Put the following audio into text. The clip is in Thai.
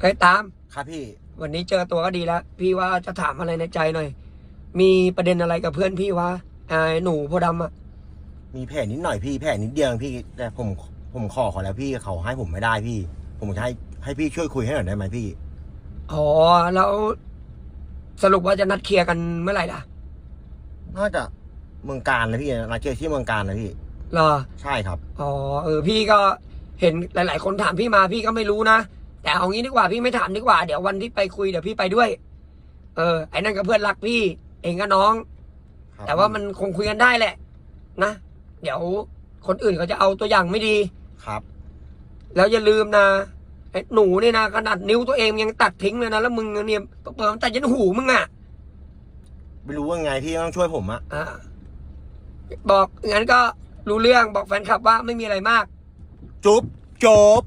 เฮ้ยตาม ครับพี่ วันนี้เจอตัวก็ดีแล้ว พี่ว่าจะถามอะไรในใจหน่อย มีประเด็นอะไรกับเพื่อนพี่วะไอ้หนูโพธิ์ดำอะมีแผลนิดหน่อยพี่ แผลนิดเดียวเองพี่ แต่ผมผมขอเขาแล้วพี่เขาให้ผมไม่ได้พี่ ผมจะให้ให้พี่ช่วยคุยให้หน่อยได้ไหมพี่ อ๋อแล้วสรุปว่าจะนัดเคลียร์กันเมื่อไหร่ล่ะน่าจะเมืองการนะพี่นัดเจอที่เมืองการนะพี่ เหรอ ใช่ครับ อ๋อเออพี่ก็เห็นหลาย ๆ คนถามพี่มาพี่ก็ไม่รู้นะ แต่เอางี้ดีกว่าพี่ไม่ถามดีกว่า เดี๋ยววันที่ไปคุยเดี๋ยวพี่ไปด้วย เออไอ้นั่นก็เพื่อนรักพี่ เองก็น้อง ครับแต่ว่ามันคงคุยกันได้แหละ นะ เดี๋ยวคนอื่นเขาจะเอาตัวอย่างไม่ดี ครับ แล้วอย่าลืมนะไอ้หนูเนี่ยนะขนาดนิ้วตัวเองยังตัดทิ้งเลยนะแล้วมึงเนี่ยเปิดตัดยันหูมึงอะ ไม่รู้ว่าไงพี่ต้องช่วยผมอะอ่าบอกงั้นก็รู้เรื่องบอกแฟนคลับว่าไม่มีอะไรมาก จุ๊บจบ